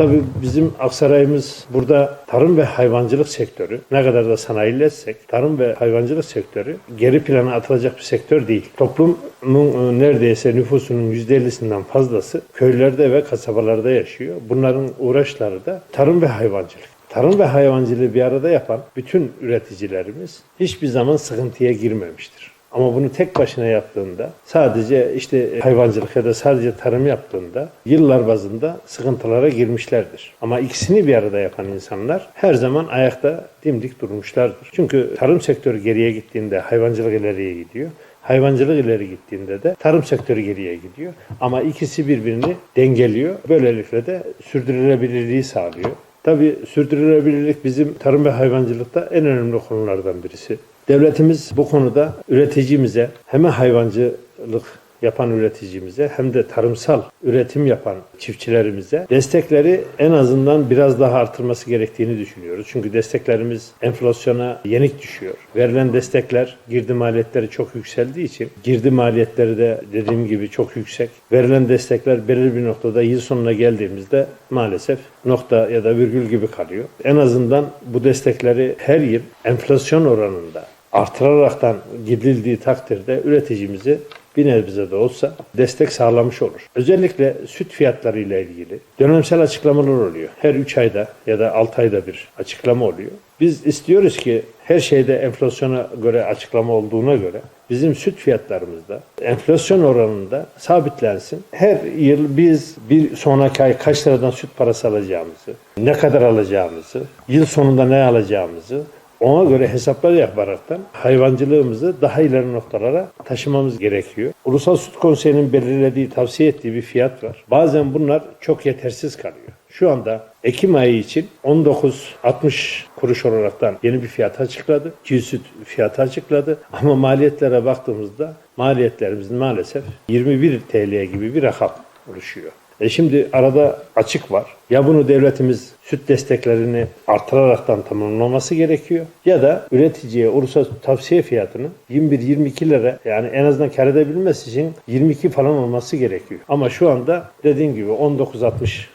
Tabii bizim Aksaray'ımız burada tarım ve hayvancılık sektörü ne kadar da sanayileşsek tarım ve hayvancılık sektörü geri plana atılacak bir sektör değil. Toplumun e, neredeyse nüfusunun %50'sinden fazlası köylerde ve kasabalarda yaşıyor. Bunların uğraşları da tarım ve hayvancılık. Tarım ve hayvancılığı bir arada yapan bütün üreticilerimiz hiçbir zaman sıkıntıya girmemiştir. Ama bunu tek başına yaptığında sadece işte hayvancılık ya da sadece tarım yaptığında yıllar bazında sıkıntılara girmişlerdir. Ama ikisini bir arada yapan insanlar her zaman ayakta dimdik durmuşlardır. Çünkü tarım sektörü geriye gittiğinde hayvancılık ileriye gidiyor. Hayvancılık ileri gittiğinde de tarım sektörü geriye gidiyor. Ama ikisi birbirini dengeliyor. Böylelikle de sürdürülebilirliği sağlıyor. Tabii sürdürülebilirlik bizim tarım ve hayvancılıkta en önemli konulardan birisi. Devletimiz bu konuda üreticimize hem hayvancılık yapan üreticimize hem de tarımsal üretim yapan çiftçilerimize destekleri en azından biraz daha artırması gerektiğini düşünüyoruz. Çünkü desteklerimiz enflasyona yenik düşüyor. Verilen destekler girdi maliyetleri çok yükseldiği için girdi maliyetleri de dediğim gibi çok yüksek. Verilen destekler belirli bir noktada yıl sonuna geldiğimizde maalesef nokta ya da virgül gibi kalıyor. En azından bu destekleri her yıl enflasyon oranında artıraraktan gidildiği takdirde üreticimizi bir nebze de olsa destek sağlamış olur. Özellikle süt fiyatları ile ilgili dönemsel açıklamalar oluyor. Her 3 ayda ya da 6 ayda bir açıklama oluyor. Biz istiyoruz ki her şeyde enflasyona göre açıklama olduğuna göre bizim süt fiyatlarımızda enflasyon oranında sabitlensin. Her yıl biz bir sonraki ay kaç liradan süt parası alacağımızı, ne kadar alacağımızı, yıl sonunda ne alacağımızı ona göre hesaplar yaparaktan hayvancılığımızı daha ileri noktalara taşımamız gerekiyor. Ulusal Süt Konseyi'nin belirlediği, tavsiye ettiği bir fiyat var. Bazen bunlar çok yetersiz kalıyor. Şu anda Ekim ayı için 19.60 kuruş olaraktan yeni bir fiyat açıkladı. Çiğ süt fiyatı açıkladı. Ama maliyetlere baktığımızda maliyetlerimizin maalesef 21 TL gibi bir rakam oluşuyor. E şimdi arada açık var. Ya bunu devletimiz süt desteklerini artıraraktan tamamlaması gerekiyor ya da üreticiye ulusal tavsiye fiyatını 21-22 lira yani en azından kar edebilmesi için 22 falan olması gerekiyor. Ama şu anda dediğim gibi 19.60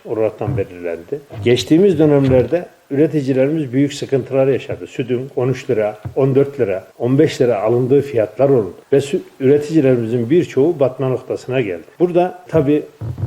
olaraktan belirlendi. Geçtiğimiz dönemlerde üreticilerimiz büyük sıkıntılar yaşadı. Sütün 13 lira, 14 lira, 15 lira alındığı fiyatlar oldu. Ve sü- üreticilerimizin birçoğu batma noktasına geldi. Burada tabii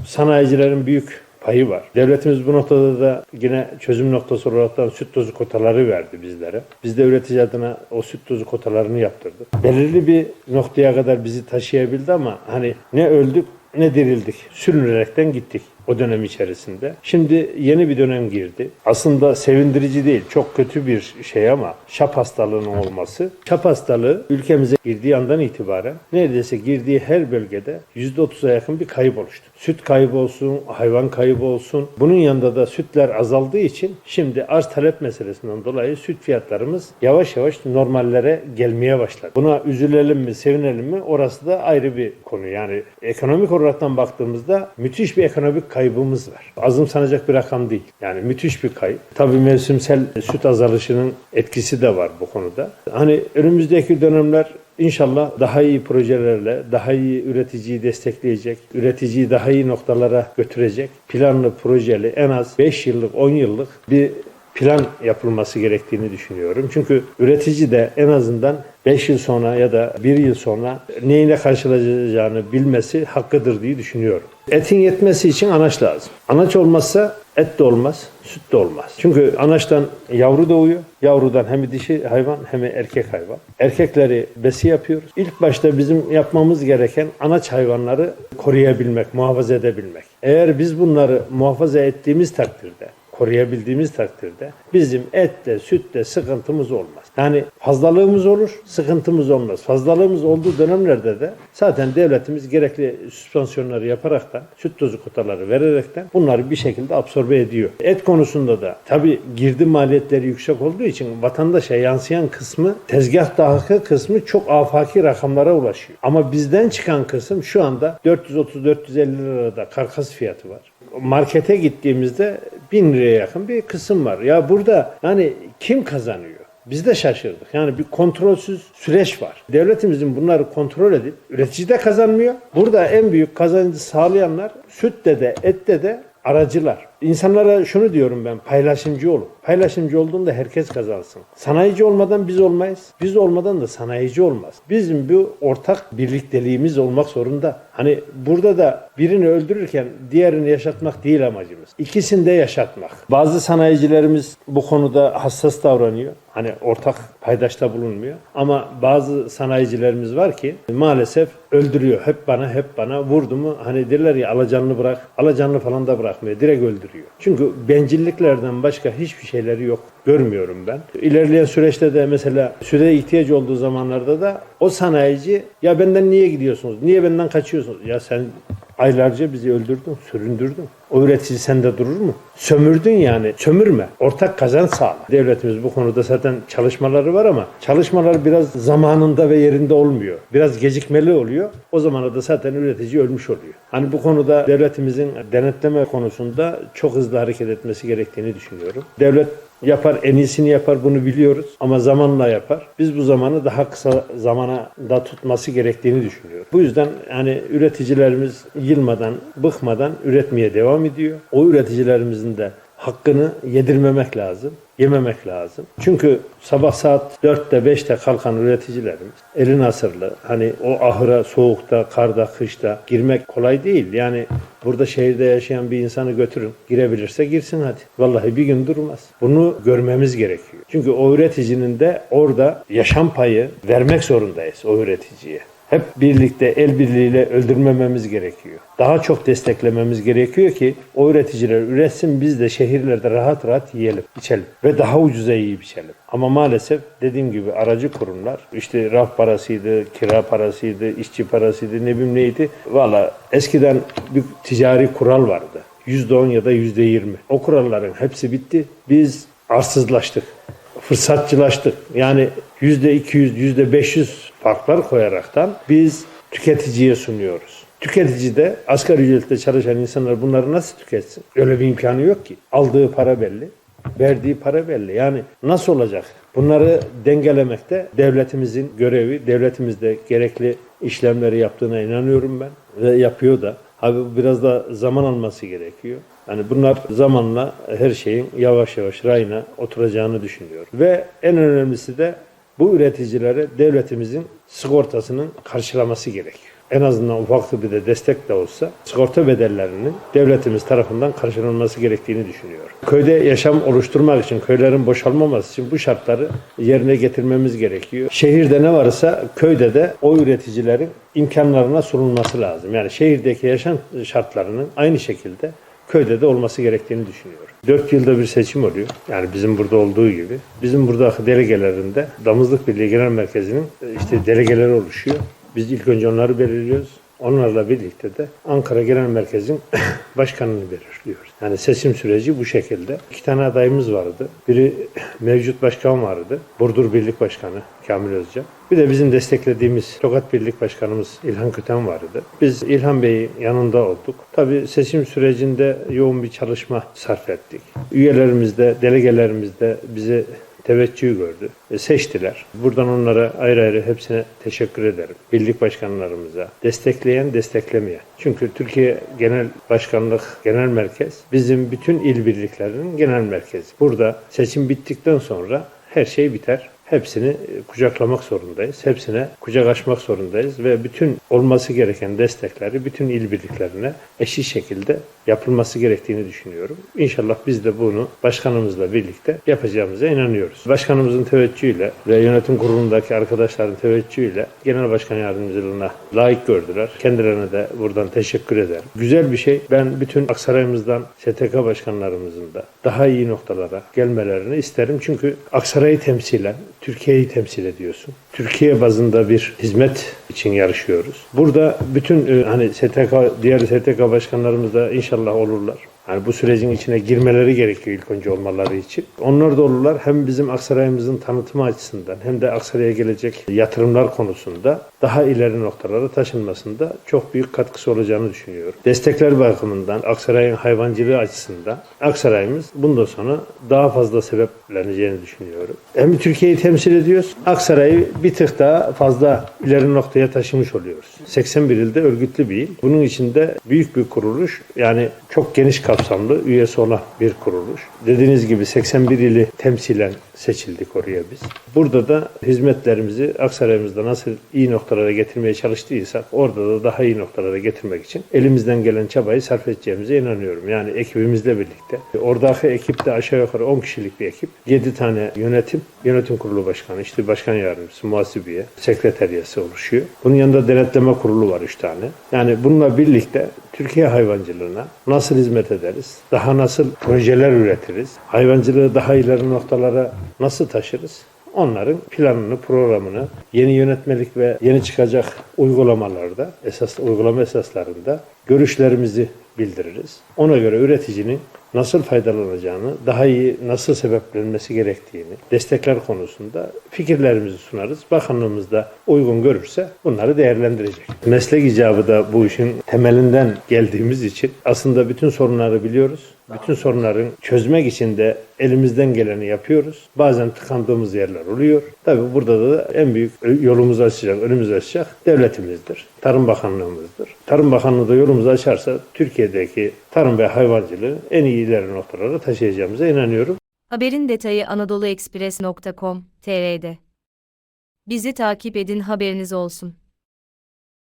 sanayicilerin büyük payı var. Devletimiz bu noktada da yine çözüm noktası olarak süt tozu kotaları verdi bizlere. Biz de üretici adına o süt tozu kotalarını yaptırdık. Belirli bir noktaya kadar bizi taşıyabildi ama hani ne öldük ne dirildik. Sürünerekten gittik o dönem içerisinde. Şimdi yeni bir dönem girdi. Aslında sevindirici değil, çok kötü bir şey ama şap hastalığının olması. Şap hastalığı ülkemize girdiği andan itibaren neredeyse girdiği her bölgede %30'a yakın bir kayıp oluştu. Süt kaybı olsun, hayvan kaybı olsun. Bunun yanında da sütler azaldığı için şimdi arz talep meselesinden dolayı süt fiyatlarımız yavaş yavaş normallere gelmeye başladı. Buna üzülelim mi, sevinelim mi orası da ayrı bir konu. Yani ekonomik olaraktan baktığımızda müthiş bir ekonomik kaybımız var. Azımsanacak bir rakam değil. Yani müthiş bir kayıp. Tabii mevsimsel süt azalışının etkisi de var bu konuda. Hani önümüzdeki dönemler İnşallah daha iyi projelerle, daha iyi üreticiyi destekleyecek, üreticiyi daha iyi noktalara götürecek planlı projeli en az 5 yıllık, 10 yıllık bir plan yapılması gerektiğini düşünüyorum. Çünkü üretici de en azından 5 yıl sonra ya da 1 yıl sonra neyle karşılaşacağını bilmesi hakkıdır diye düşünüyorum. Etin yetmesi için anaç lazım. Anaç olmazsa et de olmaz, süt de olmaz. Çünkü anaçtan yavru doğuyor. Yavrudan hem dişi hayvan hem erkek hayvan. Erkekleri besi yapıyoruz. İlk başta bizim yapmamız gereken anaç hayvanları koruyabilmek, muhafaza edebilmek. Eğer biz bunları muhafaza ettiğimiz takdirde koruyabildiğimiz takdirde bizim ette, sütte sıkıntımız olmaz. Yani fazlalığımız olur, sıkıntımız olmaz. Fazlalığımız olduğu dönemlerde de zaten devletimiz gerekli süspansiyonları yaparaktan, süt tozu kotaları vererekten bunları bir şekilde absorbe ediyor. Et konusunda da tabii girdi maliyetleri yüksek olduğu için vatandaşa yansıyan kısmı, tezgah dahakı kısmı çok afaki rakamlara ulaşıyor. Ama bizden çıkan kısım şu anda 430-450 lirada karkas fiyatı var markete gittiğimizde 1000 liraya yakın bir kısım var. Ya burada yani kim kazanıyor? Biz de şaşırdık. Yani bir kontrolsüz süreç var. Devletimizin bunları kontrol edip üretici de kazanmıyor. Burada en büyük kazancı sağlayanlar sütte de ette de aracılar. İnsanlara şunu diyorum ben paylaşımcı olun. Paylaşımcı olduğunda herkes kazansın. Sanayici olmadan biz olmayız. Biz olmadan da sanayici olmaz. Bizim bu ortak birlikteliğimiz olmak zorunda. Hani burada da birini öldürürken diğerini yaşatmak değil amacımız. İkisini de yaşatmak. Bazı sanayicilerimiz bu konuda hassas davranıyor. Hani ortak paydaşta bulunmuyor. Ama bazı sanayicilerimiz var ki maalesef öldürüyor. Hep bana hep bana vurdu mu hani derler ya alacanını bırak. Alacanını falan da bırakmıyor. Direkt öldürüyor. Çünkü bencilliklerden başka hiçbir şeyleri yok. Görmüyorum ben. İlerleyen süreçte de mesela süre ihtiyaç olduğu zamanlarda da o sanayici ya benden niye gidiyorsunuz? Niye benden kaçıyorsunuz? Ya sen aylarca bizi öldürdün, süründürdün. O üretici sende durur mu? Sömürdün yani. Sömürme. Ortak kazanç sağla. Devletimiz bu konuda zaten çalışmaları var ama çalışmalar biraz zamanında ve yerinde olmuyor. Biraz gecikmeli oluyor. O zamana da zaten üretici ölmüş oluyor. Hani bu konuda devletimizin denetleme konusunda çok hızlı hareket etmesi gerektiğini düşünüyorum. Devlet yapar, en iyisini yapar bunu biliyoruz ama zamanla yapar. Biz bu zamanı daha kısa zamana da tutması gerektiğini düşünüyorum. Bu yüzden hani üreticilerimiz yılmadan, bıkmadan üretmeye devam ediyor. O üreticilerimizin de hakkını yedirmemek lazım, yememek lazım. Çünkü sabah saat 4'te 5'te kalkan üreticilerimiz elin asırlı. Hani o ahıra soğukta, karda, kışta girmek kolay değil. Yani burada şehirde yaşayan bir insanı götürün. Girebilirse girsin hadi. Vallahi bir gün durmaz. Bunu görmemiz gerekiyor. Çünkü o üreticinin de orada yaşam payı vermek zorundayız o üreticiye. Hep birlikte el birliğiyle öldürmememiz gerekiyor. Daha çok desteklememiz gerekiyor ki o üreticiler üretsin biz de şehirlerde rahat rahat yiyelim, içelim ve daha ucuza yiyip içelim. Ama maalesef dediğim gibi aracı kurumlar işte raf parasıydı, kira parasıydı, işçi parasıydı ne bileyim neydi. Valla eskiden bir ticari kural vardı. %10 ya da %20. O kuralların hepsi bitti. Biz arsızlaştık fırsatçılaştık. Yani yüzde 200, yüzde 500 farklar koyaraktan biz tüketiciye sunuyoruz. Tüketici de asgari ücretle çalışan insanlar bunları nasıl tüketsin? Öyle bir imkanı yok ki. Aldığı para belli, verdiği para belli. Yani nasıl olacak? Bunları dengelemekte devletimizin görevi, devletimiz de gerekli işlemleri yaptığına inanıyorum ben ve yapıyor da. Abi biraz da zaman alması gerekiyor. Yani bunlar zamanla her şeyin yavaş yavaş rayına oturacağını düşünüyorum. Ve en önemlisi de bu üreticilere devletimizin sigortasının karşılaması gerekiyor. En azından ufak bir de destek de olsa sigorta bedellerinin devletimiz tarafından karşılanması gerektiğini düşünüyorum. Köyde yaşam oluşturmak için, köylerin boşalmaması için bu şartları yerine getirmemiz gerekiyor. Şehirde ne varsa köyde de o üreticilerin imkanlarına sunulması lazım. Yani şehirdeki yaşam şartlarının aynı şekilde köyde de olması gerektiğini düşünüyorum. Dört yılda bir seçim oluyor. Yani bizim burada olduğu gibi. Bizim burada delegelerinde Damızlık Birliği Genel Merkezi'nin e, işte delegeleri oluşuyor. Biz ilk önce onları belirliyoruz. Onlarla birlikte de Ankara Genel Merkez'in başkanını belirliyoruz. Yani seçim süreci bu şekilde. İki tane adayımız vardı. Biri mevcut başkan vardı. Burdur Birlik Başkanı Kamil Özcan. Bir de bizim desteklediğimiz Tokat Birlik Başkanımız İlhan Köten vardı. Biz İlhan Bey'in yanında olduk. Tabii seçim sürecinde yoğun bir çalışma sarf ettik. Üyelerimiz de, delegelerimiz de bizi teveccühü gördü. E, seçtiler. Buradan onlara ayrı ayrı hepsine teşekkür ederim. Birlik başkanlarımıza. Destekleyen, desteklemeyen. Çünkü Türkiye Genel Başkanlık Genel Merkez bizim bütün il birliklerinin genel merkezi. Burada seçim bittikten sonra her şey biter. Hepsini kucaklamak zorundayız. Hepsine kucak açmak zorundayız ve bütün olması gereken destekleri bütün il birliklerine eşit şekilde yapılması gerektiğini düşünüyorum. İnşallah biz de bunu başkanımızla birlikte yapacağımıza inanıyoruz. Başkanımızın teveccühüyle ve yönetim kurulundaki arkadaşların teveccühüyle genel başkan yardımcılığına layık gördüler. Kendilerine de buradan teşekkür ederim. Güzel bir şey. Ben bütün Aksaray'ımızdan STK başkanlarımızın da daha iyi noktalara gelmelerini isterim. Çünkü Aksaray'ı temsilen Türkiye'yi temsil ediyorsun. Türkiye bazında bir hizmet için yarışıyoruz. Burada bütün e, hani STK, diğer STK başkanlarımız da inşallah olurlar. Yani bu sürecin içine girmeleri gerekiyor ilk önce olmaları için. Onlar da olurlar hem bizim Aksaray'ımızın tanıtımı açısından hem de Aksaray'a gelecek yatırımlar konusunda daha ileri noktalara taşınmasında çok büyük katkısı olacağını düşünüyorum. Destekler bakımından Aksaray'ın hayvancılığı açısından Aksaray'ımız bundan sonra daha fazla sebepleneceğini düşünüyorum. Hem Türkiye'yi temsil ediyoruz. Aksaray'ı bir tık daha fazla ileri noktaya taşımış oluyoruz. 81 ilde örgütlü bir il. Bunun içinde büyük bir kuruluş yani çok geniş kapsamlı kapsamlı üyesi olan bir kuruluş. Dediğiniz gibi 81 ili temsilen seçildik oraya biz. Burada da hizmetlerimizi Aksaray'ımızda nasıl iyi noktalara getirmeye çalıştıysak orada da daha iyi noktalara getirmek için elimizden gelen çabayı sarf edeceğimize inanıyorum. Yani ekibimizle birlikte. Oradaki ekip de aşağı yukarı 10 kişilik bir ekip. 7 tane yönetim, yönetim kurulu başkanı, işte başkan yardımcısı, muhasibiye, sekreteriyası oluşuyor. Bunun yanında denetleme kurulu var 3 tane. Yani bununla birlikte Türkiye hayvancılığına nasıl hizmet ederiz? Daha nasıl projeler üretiriz? Hayvancılığı daha ileri noktalara nasıl taşırız? Onların planını, programını, yeni yönetmelik ve yeni çıkacak uygulamalarda, esas uygulama esaslarında görüşlerimizi bildiririz. Ona göre üreticinin nasıl faydalanacağını, daha iyi nasıl sebeplenmesi gerektiğini, destekler konusunda fikirlerimizi sunarız. Bakanlığımız da uygun görürse bunları değerlendirecek. Meslek icabı da bu işin temelinden geldiğimiz için aslında bütün sorunları biliyoruz. Bütün sorunların çözmek için de elimizden geleni yapıyoruz. Bazen tıkandığımız yerler oluyor. Tabii burada da en büyük yolumuzu açacak, önümüzü açacak devletimizdir. Tarım Bakanlığımızdır. Tarım Bakanlığı da yolumuzu açarsa Türkiye'deki tarım ve hayvancılığı en iyi ileri noktalara taşıyacağımıza inanıyorum. Haberin detayı anadoluexpress.com.tr'de. Bizi takip edin haberiniz olsun.